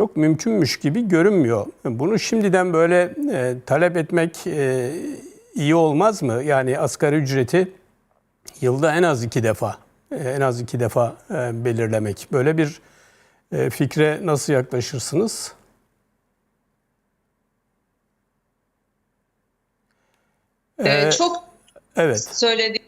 çok mümkünmüş gibi görünmüyor. Bunu şimdiden böyle e, talep etmek e, iyi olmaz mı? Yani asgari ücreti yılda en az iki defa, e, en az iki defa e, belirlemek. Böyle bir e, fikre nasıl yaklaşırsınız? Ee, çok Evet. söyledi.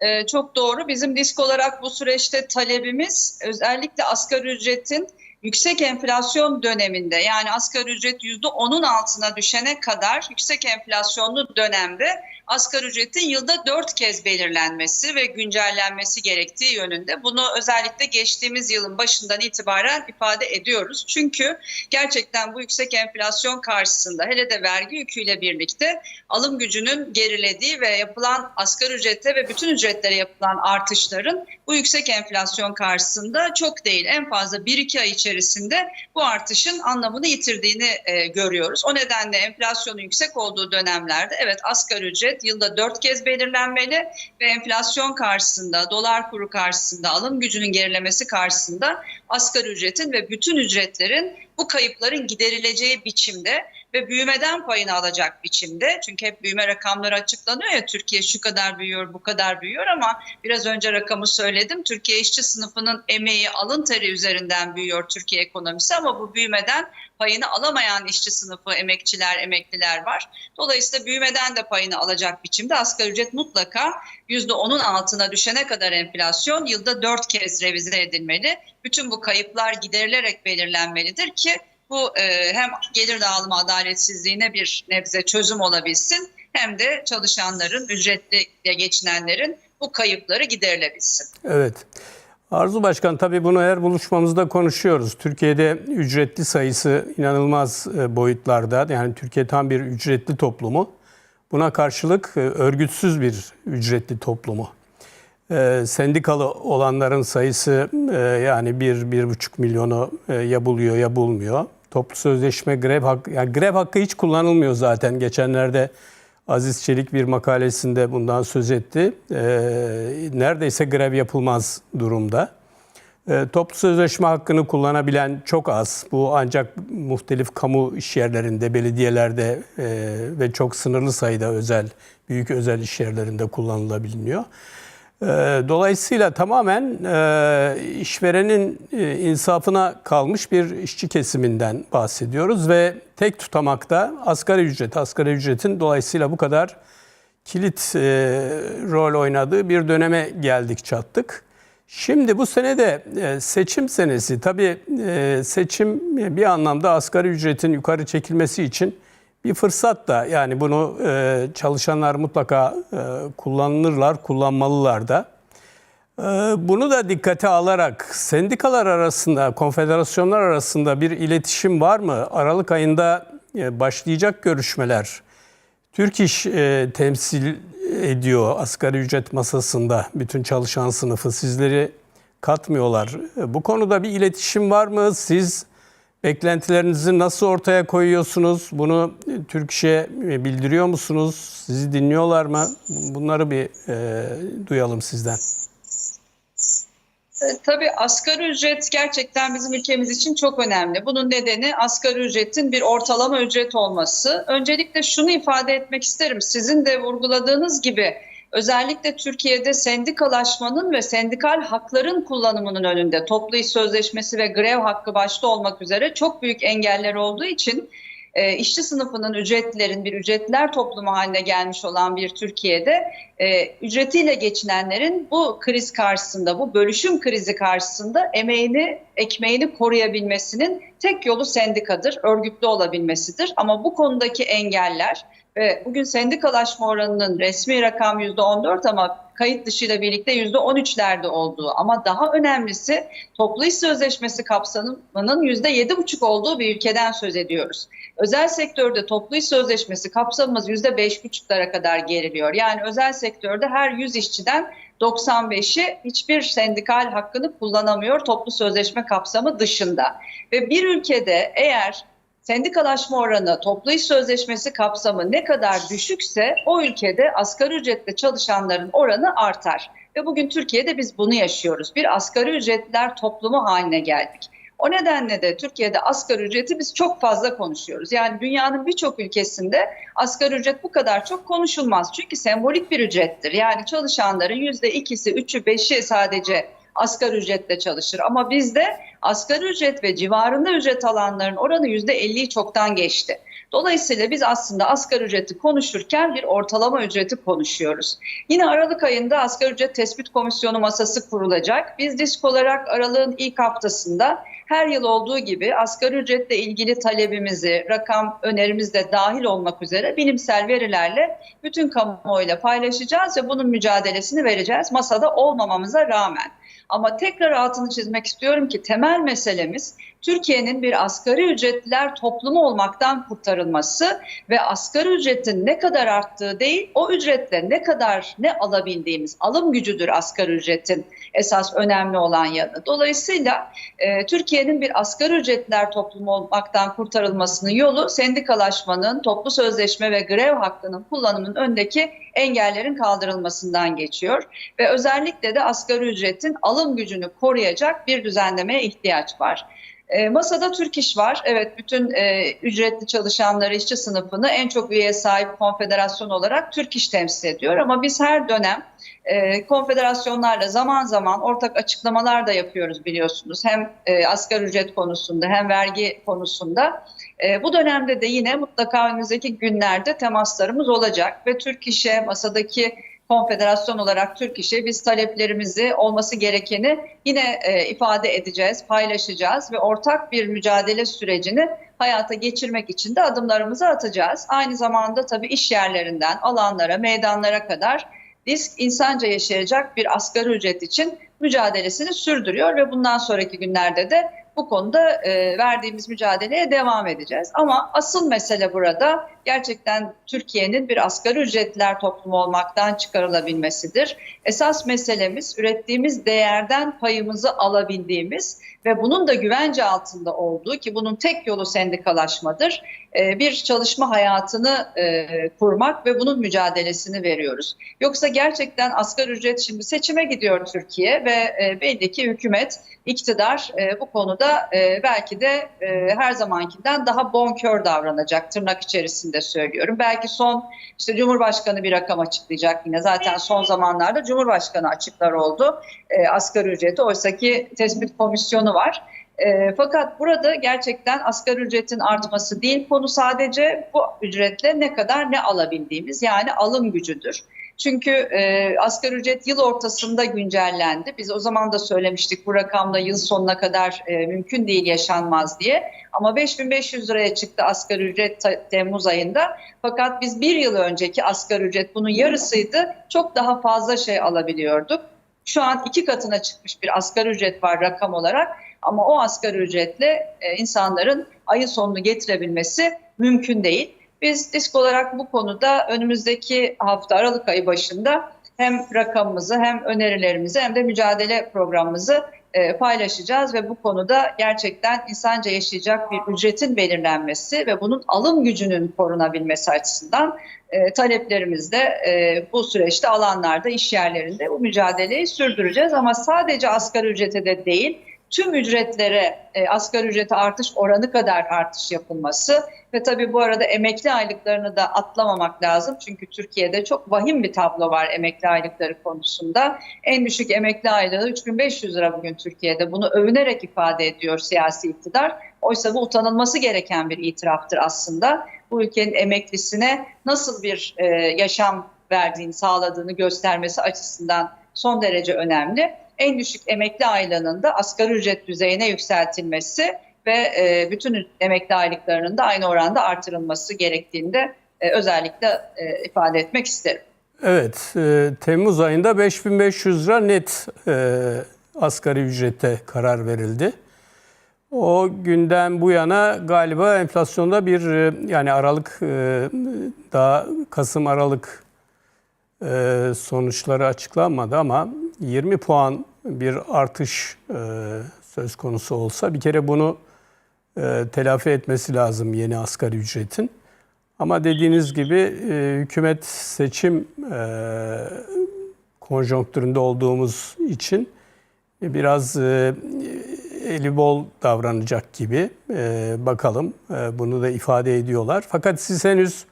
Ee, çok doğru. Bizim disk olarak bu süreçte talebimiz özellikle asgari ücretin yüksek enflasyon döneminde yani asgari ücret %10'un altına düşene kadar yüksek enflasyonlu dönemde asgari ücretin yılda dört kez belirlenmesi ve güncellenmesi gerektiği yönünde. Bunu özellikle geçtiğimiz yılın başından itibaren ifade ediyoruz. Çünkü gerçekten bu yüksek enflasyon karşısında hele de vergi yüküyle birlikte alım gücünün gerilediği ve yapılan asgari ücrete ve bütün ücretlere yapılan artışların bu yüksek enflasyon karşısında çok değil en fazla 1-2 ay içerisinde bu artışın anlamını yitirdiğini e, görüyoruz. O nedenle enflasyonun yüksek olduğu dönemlerde evet asgari ücret yılda 4 kez belirlenmeli ve enflasyon karşısında, dolar kuru karşısında, alım gücünün gerilemesi karşısında asgari ücretin ve bütün ücretlerin bu kayıpların giderileceği biçimde ve büyümeden payını alacak biçimde. Çünkü hep büyüme rakamları açıklanıyor ya Türkiye şu kadar büyüyor, bu kadar büyüyor ama biraz önce rakamı söyledim. Türkiye işçi sınıfının emeği, alın teri üzerinden büyüyor Türkiye ekonomisi ama bu büyümeden payını alamayan işçi sınıfı, emekçiler, emekliler var. Dolayısıyla büyümeden de payını alacak biçimde asgari ücret mutlaka %10'un altına düşene kadar enflasyon yılda 4 kez revize edilmeli. Bütün bu kayıplar giderilerek belirlenmelidir ki bu e, hem gelir dağılımı adaletsizliğine bir nebze çözüm olabilsin hem de çalışanların, ücretli geçinenlerin bu kayıpları giderilebilsin. Evet. Arzu Başkan tabii bunu her buluşmamızda konuşuyoruz. Türkiye'de ücretli sayısı inanılmaz e, boyutlarda. Yani Türkiye tam bir ücretli toplumu. Buna karşılık e, örgütsüz bir ücretli toplumu. E, sendikalı olanların sayısı e, yani bir, bir buçuk milyonu e, ya buluyor ya bulmuyor. Toplu sözleşme grev hakkı, yani grev hakkı hiç kullanılmıyor zaten. Geçenlerde Aziz Çelik bir makalesinde bundan söz etti. E, neredeyse grev yapılmaz durumda. E, toplu sözleşme hakkını kullanabilen çok az. Bu ancak muhtelif kamu iş yerlerinde, belediyelerde e, ve çok sınırlı sayıda özel, büyük özel iş yerlerinde kullanılabiliyor. E, dolayısıyla tamamen e, işverenin e, insafına kalmış bir işçi kesiminden bahsediyoruz ve tek tutamakta asgari ücret. Asgari ücretin dolayısıyla bu kadar kilit e, rol oynadığı bir döneme geldik çattık. Şimdi bu sene de seçim senesi. Tabii seçim bir anlamda asgari ücretin yukarı çekilmesi için bir fırsat da. Yani bunu e, çalışanlar mutlaka e, kullanırlar, kullanmalılar da. E, Bunu da dikkate alarak sendikalar arasında, konfederasyonlar arasında bir iletişim var mı? Aralık ayında e, başlayacak görüşmeler. Türk İş e, temsil ediyor asgari ücret masasında bütün çalışan sınıfı sizleri katmıyorlar. E, Bu konuda bir iletişim var mı? Siz beklentilerinizi nasıl ortaya koyuyorsunuz? Bunu Türk İş'e e, bildiriyor musunuz? Sizi dinliyorlar mı? Bunları bir e, duyalım sizden. E, Tabii asgari ücret gerçekten bizim ülkemiz için çok önemli. Bunun nedeni asgari ücretin bir ortalama ücret olması. Öncelikle şunu ifade etmek isterim. Sizin de vurguladığınız gibi özellikle Türkiye'de sendikalaşmanın ve sendikal hakların kullanımının önünde toplu iş sözleşmesi ve grev hakkı başta olmak üzere çok büyük engeller olduğu için e, işçi sınıfının ücretlerin bir ücretler toplumu haline gelmiş olan bir Türkiye'de e, ücretiyle geçinenlerin bu kriz karşısında, bu bölüşüm krizi karşısında emeğini, ekmeğini koruyabilmesinin tek yolu sendikadır, örgütlü olabilmesidir. Ama bu konudaki engeller ve bugün sendikalaşma oranının resmi rakam %14 ama kayıt dışıyla birlikte %13'lerde olduğu ama daha önemlisi toplu iş sözleşmesi kapsamının %7,5 olduğu bir ülkeden söz ediyoruz. Özel sektörde toplu iş sözleşmesi kapsamımız %5,5'lara kadar geriliyor. Yani özel sektörde her 100 işçiden 95'i hiçbir sendikal hakkını kullanamıyor toplu sözleşme kapsamı dışında. Ve bir ülkede eğer sendikalaşma oranı toplu iş sözleşmesi kapsamı ne kadar düşükse o ülkede asgari ücretle çalışanların oranı artar. Ve bugün Türkiye'de biz bunu yaşıyoruz. Bir asgari ücretler toplumu haline geldik. O nedenle de Türkiye'de asgari ücreti biz çok fazla konuşuyoruz. Yani dünyanın birçok ülkesinde asgari ücret bu kadar çok konuşulmaz. Çünkü sembolik bir ücrettir. Yani çalışanların yüzde ikisi, üçü, beşi sadece asgari ücretle çalışır. Ama bizde asgari ücret ve civarında ücret alanların oranı yüzde 50'yi çoktan geçti. Dolayısıyla biz aslında asgari ücreti konuşurken bir ortalama ücreti konuşuyoruz. Yine Aralık ayında asgari ücret tespit komisyonu masası kurulacak. Biz disk olarak Aralık'ın ilk haftasında her yıl olduğu gibi asgari ücretle ilgili talebimizi, rakam önerimiz de dahil olmak üzere bilimsel verilerle bütün kamuoyuyla paylaşacağız ve bunun mücadelesini vereceğiz masada olmamamıza rağmen. Ama tekrar altını çizmek istiyorum ki temel meselemiz Türkiye'nin bir asgari ücretliler toplumu olmaktan kurtarılması ve asgari ücretin ne kadar arttığı değil, o ücretle ne kadar ne alabildiğimiz alım gücüdür asgari ücretin esas önemli olan yanı. Dolayısıyla e, Türkiye'nin bir asgari ücretliler toplumu olmaktan kurtarılmasının yolu sendikalaşmanın, toplu sözleşme ve grev hakkının kullanımının öndeki engellerin kaldırılmasından geçiyor ve özellikle de asgari ücretin alım gücünü koruyacak bir düzenlemeye ihtiyaç var. E, masada Türk İş var. Evet bütün e, ücretli çalışanları, işçi sınıfını en çok üyeye sahip konfederasyon olarak Türk İş temsil ediyor. Ama biz her dönem e, konfederasyonlarla zaman zaman ortak açıklamalar da yapıyoruz biliyorsunuz. Hem e, asgari ücret konusunda hem vergi konusunda. E, bu dönemde de yine mutlaka önümüzdeki günlerde temaslarımız olacak ve Türk İş'e masadaki konfederasyon olarak Türk İş'e biz taleplerimizi olması gerekeni yine e, ifade edeceğiz, paylaşacağız ve ortak bir mücadele sürecini hayata geçirmek için de adımlarımızı atacağız. Aynı zamanda tabii iş yerlerinden alanlara, meydanlara kadar disk insanca yaşayacak bir asgari ücret için mücadelesini sürdürüyor ve bundan sonraki günlerde de bu konuda e, verdiğimiz mücadeleye devam edeceğiz. Ama asıl mesele burada gerçekten Türkiye'nin bir asgari ücretliler toplumu olmaktan çıkarılabilmesidir. Esas meselemiz ürettiğimiz değerden payımızı alabildiğimiz ve bunun da güvence altında olduğu ki bunun tek yolu sendikalaşmadır. E, bir çalışma hayatını e, kurmak ve bunun mücadelesini veriyoruz. Yoksa gerçekten asgari ücret şimdi seçime gidiyor Türkiye ve e, belli ki hükümet, iktidar bu konuda belki de her zamankinden daha bonkör davranacak tırnak içerisinde söylüyorum. Belki son işte Cumhurbaşkanı bir rakam açıklayacak yine zaten son zamanlarda Cumhurbaşkanı açıklar oldu asgari ücreti. Oysa ki tespit komisyonu var. E, fakat burada gerçekten asgari ücretin artması değil konu sadece bu ücretle ne kadar ne alabildiğimiz yani alım gücüdür. Çünkü e, asgari ücret yıl ortasında güncellendi. Biz o zaman da söylemiştik bu rakamla yıl sonuna kadar e, mümkün değil yaşanmaz diye. Ama 5500 liraya çıktı asgari ücret Temmuz ayında. Fakat biz bir yıl önceki asgari ücret bunun yarısıydı. Çok daha fazla şey alabiliyorduk. Şu an iki katına çıkmış bir asgari ücret var rakam olarak. Ama o asgari ücretle e, insanların ayın sonunu getirebilmesi mümkün değil. Biz disk olarak bu konuda önümüzdeki hafta Aralık ayı başında hem rakamımızı hem önerilerimizi hem de mücadele programımızı e, paylaşacağız ve bu konuda gerçekten insanca yaşayacak bir ücretin belirlenmesi ve bunun alım gücünün korunabilmesi açısından e, taleplerimizde e, bu süreçte alanlarda, iş yerlerinde bu mücadeleyi sürdüreceğiz. Ama sadece asgari ücrete de değil, tüm ücretlere e, asgari ücrete artış oranı kadar artış yapılması ve tabii bu arada emekli aylıklarını da atlamamak lazım. Çünkü Türkiye'de çok vahim bir tablo var emekli aylıkları konusunda. En düşük emekli aylığı 3500 lira bugün Türkiye'de. Bunu övünerek ifade ediyor siyasi iktidar. Oysa bu utanılması gereken bir itiraftır aslında. Bu ülkenin emeklisine nasıl bir e, yaşam verdiğini, sağladığını göstermesi açısından son derece önemli en düşük emekli aylığının da asgari ücret düzeyine yükseltilmesi ve e, bütün emekli aylıklarının da aynı oranda artırılması gerektiğini de e, özellikle e, ifade etmek isterim. Evet, Temmuz ayında 5500 lira net e, asgari ücrete karar verildi. O günden bu yana galiba enflasyonda bir yani Aralık daha Kasım Aralık sonuçları açıklanmadı ama 20 puan bir artış e, söz konusu olsa bir kere bunu e, telafi etmesi lazım yeni asgari ücretin. Ama dediğiniz gibi e, hükümet seçim e, konjonktüründe olduğumuz için biraz e, eli bol davranacak gibi. E, bakalım e, bunu da ifade ediyorlar. Fakat siz henüz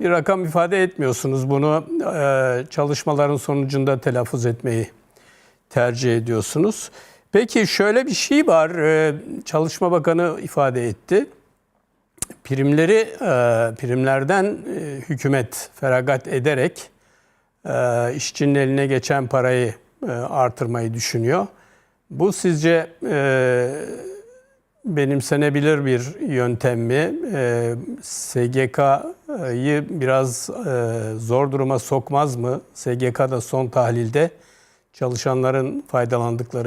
bir rakam ifade etmiyorsunuz. Bunu e, çalışmaların sonucunda telaffuz etmeyi tercih ediyorsunuz. Peki şöyle bir şey var. e, Çalışma Bakanı ifade etti. Primleri e, primlerden e, hükümet feragat ederek işçinin eline geçen parayı artırmayı düşünüyor. Bu sizce benimsenebilir bir yöntem mi? SGK'yı biraz zor duruma sokmaz mı? SGK'da son tahlilde çalışanların faydalandıkları